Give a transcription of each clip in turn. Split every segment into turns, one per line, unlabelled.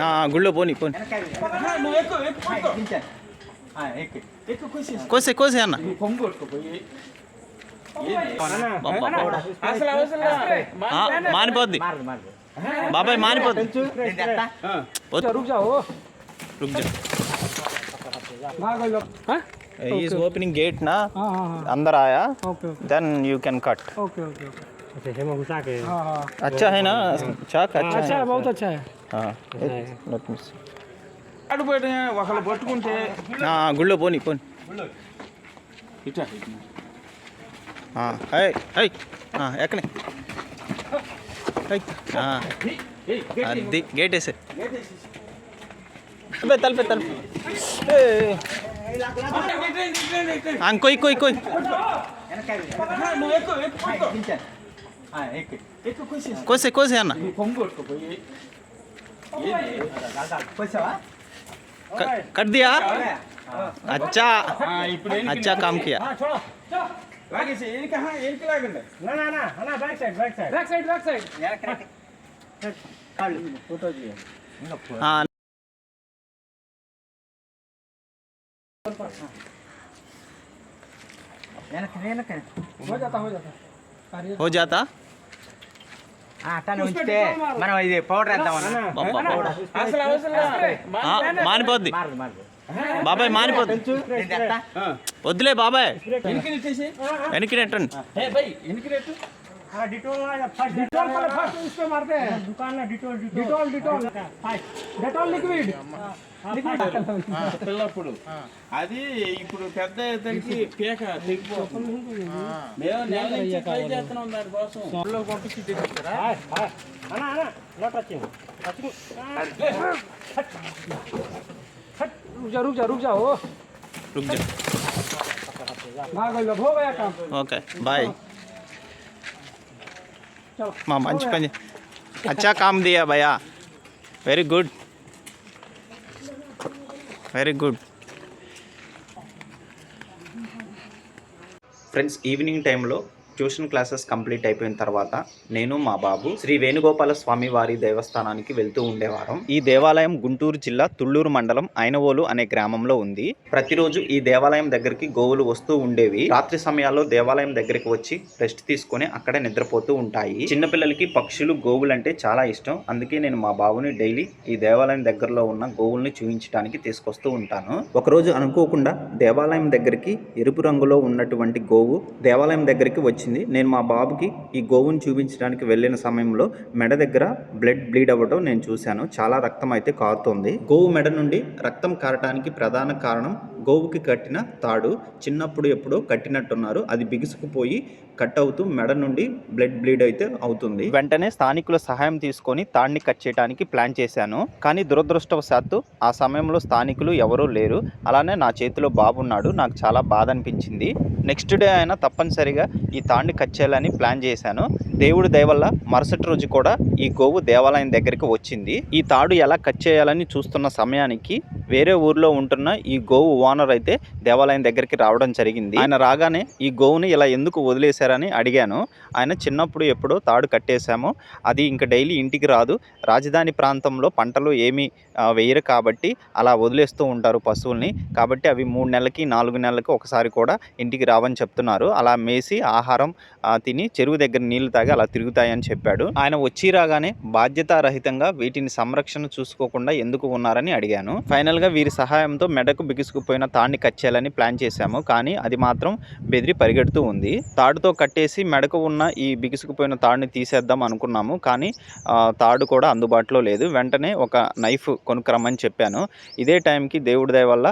ఆ, గుళ్ళో పోనీ పోనీ
నువ్వు ఎక్కువ ఎక్కువ పట్టుకో. ఆ, ఎక్కు ఎక్కువ కోసేసి
కోసే కోసే అన్న
నువ్వు కొంగు కొట్టుకుపోయి
బాబా, బాబా.
అసలు అవసరం లే.
ఆ, మానిపోద్ది బాబాయ్ మానిపోద్ది వద్దు.
रुक जाओ
रुक जा
भाग लो हाँ
ఈజ్ ఓపెనింగ్ గేట్ నా
हाँ हाँ हाँ
अंदर आया
okay
then you can cut
okay okay okay अच्छा हेमा घुसा के हाँ हाँ
अच्छा है ना चाक अच्छा
अच्छा
है
है बहुत अच्छा है
ఆడిపోయిన ఒకళ్ళు పట్టుకుంటే
గుళ్ళో పోని పోని.
ఇట్లా
ఎక్కనే. అది గేట్ వేసే తలపే తలపే.
ఇంకో ఇంకో ఇంకో.
కోసే కోసే అన్న.
कर, दिया अच्छा।
अच्छा काम किया।
हाँ। हो जाता हो जाता
हो जाता।
అట్టానే ఉంచితే మనం ఇది పౌడర్.
ఆ, మానిపోద్ది బాబాయ్ మానిపోద్ది వద్దులే బాబాయ్. వెనక్కి నెట్టండి
हाँ डिटोल ना फर्स्ट डिटोल पहले फर्स्ट उस पे मारते हैं दुकान में Dettol Dettol Dettol Dettol liquid liquid
పిల్లప్పుడు అది ఇప్పుడు పెద్ద ఇతనికి పీక తెగిపోతుంది మేము నెల నుంచి ట్రై చేస్తున్నాం దానికోసం ఊళ్ళో పంపించి తెప్పిస్తారా
हाय हाय आना आना नो टचिंग टचिंग रुक जा रुक जा रुक जाओ
రుక్ జా
भाग लो हो गया काम
ఓకే బాయ్ మా మంచి పని. అచ్చా కామ్ దియా భయా very good very good friends evening టైంలో ట్యూషన్ క్లాసెస్ కంప్లీట్ అయిపోయిన తర్వాత నేను మా బాబు శ్రీ వేణుగోపాల స్వామి వారి దేవస్థానానికి వెళ్తూ ఉండేవారం. ఈ దేవాలయం గుంటూరు జిల్లా తుళ్ళూరు మండలం ఐనవోలు అనే గ్రామంలో ఉంది. ప్రతిరోజు ఈ దేవాలయం దగ్గరికి గోవులు వస్తూ ఉండేవి. రాత్రి సమయాల్లో దేవాలయం దగ్గరికి వచ్చి రెస్ట్ తీసుకొని అక్కడే నిద్రపోతూ ఉంటాయి. చిన్నపిల్లలకి పక్షులు గోవులు అంటే చాలా ఇష్టం. అందుకే నేను మా బాబుని డైలీ ఈ దేవాలయం దగ్గరలో ఉన్న గోవుల్ని చూపించడానికి తీసుకొస్తూ ఉంటాను. ఒకరోజు అనుకోకుండా దేవాలయం దగ్గరికి ఎరుపు రంగులో ఉన్నటువంటి గోవు దేవాలయం దగ్గరికి వచ్చింది. నేను మా బాబుకి ఈ గోవుని చూపించడానికి వెళ్ళిన సమయంలో మెడ దగ్గర బ్లడ్ బ్లీడ్ అవ్వడం నేను చూశాను. చాలా రక్తం అయితే కారుతోంది. గోవు మెడ నుండి రక్తం కారటానికి ప్రధాన కారణం గోవుకి కట్టిన తాడు. చిన్నప్పుడు ఎప్పుడో కట్టినట్టున్నారు. అది బిగుసుకుపోయి కట్ అవుతూ మెడ నుండి బ్లడ్ బ్లీడ్ అయితే అవుతుంది. వెంటనే స్థానికుల సహాయం తీసుకొని తాడిని కట్ చేయడానికి ప్లాన్ చేశాను. కానీ దురదృష్టవశాత్తు ఆ సమయంలో స్థానికులు ఎవరూ లేరు. అలానే నా చేతిలో బాబున్నాడు. నాకు చాలా బాధ అనిపించింది. నెక్స్ట్ డే ఆయన తప్పనిసరిగా ఈ తాడిని కట్ చేయాలని ప్లాన్ చేశాను. దేవుడి దయవల్ల మరుసటి రోజు కూడా ఈ గోవు దేవాలయం దగ్గరికి వచ్చింది. ఈ తాడు ఎలా కట్ చేయాలని చూస్తున్న సమయానికి వేరే ఊర్లో ఉంటున్న ఈ గోవు ఓనర్ అయితే దేవాలయం దగ్గరికి రావడం జరిగింది. ఆయన రాగానే ఈ గోవుని ఇలా ఎందుకు వదిలేశారని అడిగాను. ఆయన చిన్నప్పుడు ఎప్పుడో తాడు కట్టేశాము. అది ఇంకా డైలీ ఇంటికి రాదు. రాజధాని ప్రాంతంలో పంటలు ఏమీ వేయరు కాబట్టి అలా వదిలేస్తూ ఉంటారు పశువుల్ని. కాబట్టి అవి మూడు నెలలకి నాలుగు నెలలకి ఒకసారి కూడా ఇంటికి రావని చెప్తున్నారు. అలా మేసి ఆహారం తిని చెరువు దగ్గర నీళ్ళు తాగి అలా తిరుగుతాయని చెప్పాడు. ఆయన వచ్చి రాగానే బాధ్యతారహితంగా వీటిని సంరక్షణ చూసుకోకుండా ఎందుకు ఉన్నారని అడిగాను. ఫైనల్గా వీరి సహాయంతో మెడకు బిగుసుకుపోయిన తాడిని కచ్చేయాలని ప్లాన్ చేశాము. కానీ అది మాత్రం బెదిరి పరిగెడుతూ ఉంది. తాడుతో కట్టేసి మెడకు ఉన్న ఈ బిగుసుకుపోయిన తాడుని తీసేద్దాం అనుకున్నాము. కానీ తాడు కూడా అందుబాటులో లేదు. వెంటనే ఒక నైఫ్ కొనుక్కరమ్మని చెప్పాను. ఇదే టైంకి దేవుడి దయ వల్ల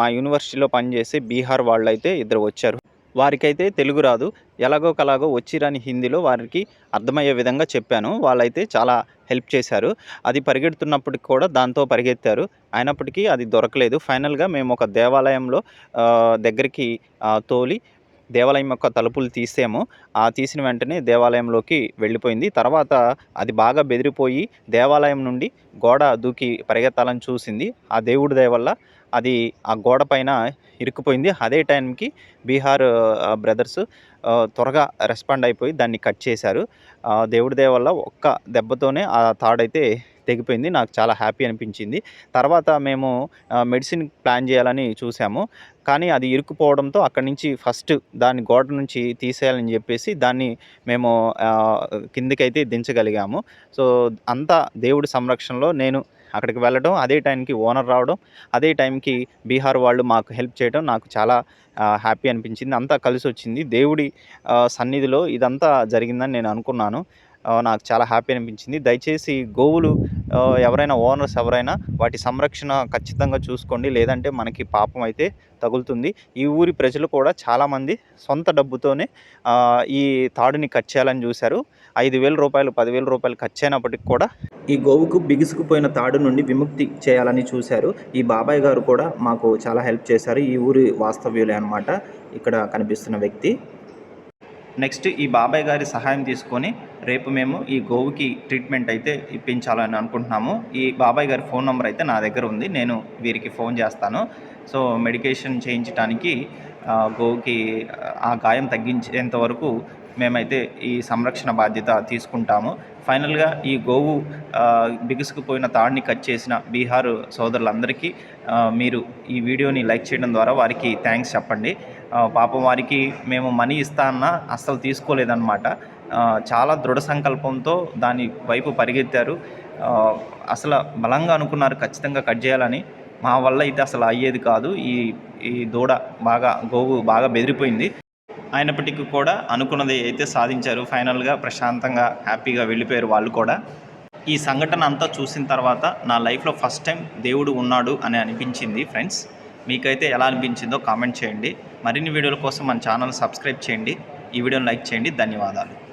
మా యూనివర్సిటీలో పనిచేసే బీహార్ వాళ్ళైతే ఇద్దరు వచ్చారు. వారికైతే తెలుగు రాదు. ఎలాగో కలాగో వచ్చిరాని హిందీలో వారికి అర్థమయ్యే విధంగా చెప్పాను. వాళ్ళైతే చాలా హెల్ప్ చేశారు. అది పరిగెడుతున్నప్పటికి కూడా దాంతో పరిగెత్తారు. అయినప్పటికీ అది దొరకలేదు. ఫైనల్గా మేము ఒక దేవాలయంలో దగ్గరికి తోలి దేవాలయం యొక్క తలుపులు తీసాము. ఆ తీసిన వెంటనే దేవాలయంలోకి వెళ్ళిపోయింది. తర్వాత అది బాగా బెదిరిపోయి దేవాలయం నుండి గోడ దూకి పరిగెత్తాలని చూసింది. ఆ దేవుడి దయ వల్ల అది ఆ గోడ పైన ఇరుక్కుపోయింది. అదే టైంకి బీహార్ బ్రదర్స్ త్వరగా రెస్పాండ్ అయిపోయి దాన్ని కట్ చేశారు. ఆ, దేవుడి దయ వల్ల ఒక్క దెబ్బతోనే ఆ తాడైతే తెగిపోయింది. నాకు చాలా హ్యాపీ అనిపించింది. తర్వాత మేము మెడిసిన్ ప్లాన్ చేయాలని చూసాము. కానీ అది ఇరుక్కుపోవడంతో అక్కడి నుంచి ఫస్ట్ దాని గోడ నుంచి తీసేయాలని చెప్పేసి దాన్ని మేము కిందకైతే దించగలిగాము. సో అంతా దేవుడి సంరక్షణలో నేను అక్కడికి వెళ్ళడం అదే టైంకి ఓనర్ రావడం అదే టైంకి బీహార్ వాళ్ళు మాకు హెల్ప్ చేయడం నాకు చాలా హ్యాపీ అనిపించింది. అంతా కలిసి వచ్చింది దేవుడి సన్నిధిలో ఇదంతా జరిగిందని నేను అనుకున్నాను. నాకు చాలా హ్యాపీ అనిపించింది. దయచేసి గోవులు ఎవరైనా ఓనర్స్ ఎవరైనా వాటి సంరక్షణ ఖచ్చితంగా చూసుకోండి. లేదంటే మనకి పాపం అయితే తగులుతుంది. ఈ ఊరి ప్రజలు కూడా చాలామంది సొంత డబ్బుతోనే ఈ తాడుని కట్ చేయాలని చూశారు. ఐదు వేల రూపాయలు పదివేల రూపాయలు ఖర్చు అయినప్పటికి కూడా ఈ గోవుకు బిగుసుకుపోయిన తాడు నుండి విముక్తి చేయాలని చూశారు. ఈ బాబాయ్ గారు కూడా మాకు చాలా హెల్ప్ చేశారు. ఈ ఊరి వాస్తవ్యులే అనమాట ఇక్కడ కనిపిస్తున్న వ్యక్తి. నెక్స్ట్ ఈ బాబాయ్ గారి సహాయం తీసుకొని రేపు మేము ఈ గోవుకి ట్రీట్మెంట్ అయితే ఇప్పించాలని అనుకుంటున్నాము. ఈ బాబాయ్ గారి ఫోన్ నెంబర్ అయితే నా దగ్గర ఉంది. నేను వీరికి ఫోన్ చేస్తాను. సో మెడికేషన్ చేయించడానికి గోవుకి ఆ గాయం తగ్గించేంత వరకు మేమైతే ఈ సంరక్షణ బాధ్యత తీసుకుంటాము. ఫైనల్గా ఈ గోవు బిగుసుకుపోయిన తాడిని కట్ చేసిన బీహార్ సోదరులందరికీ మీరు ఈ వీడియోని లైక్ చేయడం ద్వారా వారికి థ్యాంక్స్ చెప్పండి. పాపం వారికి మేము మనీ ఇస్తా అన్నా అస్సలు తీసుకోలేదన్నమాట. చాలా దృఢ సంకల్పంతో దాని వైపు పరిగెత్తారు. అసలు బలంగా అనుకున్నారు ఖచ్చితంగా కట్ చేయాలని. మా వల్ల అయితే అసలు అయ్యేది కాదు. ఈ ఈ దూడ బాగా గోవు బాగా బెదిరిపోయింది. అయినప్పటికీ కూడా అనుకున్నది అయితే సాధించారు. ఫైనల్గా ప్రశాంతంగా హ్యాపీగా వెళ్ళిపోయారు వాళ్ళు కూడా. ఈ సంఘటన అంతా చూసిన తర్వాత నా లైఫ్లో ఫస్ట్ టైం దేవుడు ఉన్నాడు అని అనిపించింది ఫ్రెండ్స్. మీకైతే ఎలా అనిపించిందో కామెంట్ చేయండి. మరిన్ని వీడియోల కోసం మన ఛానల్ సబ్స్క్రైబ్ చేయండి. ఈ వీడియోని లైక్ చేయండి. ధన్యవాదాలు.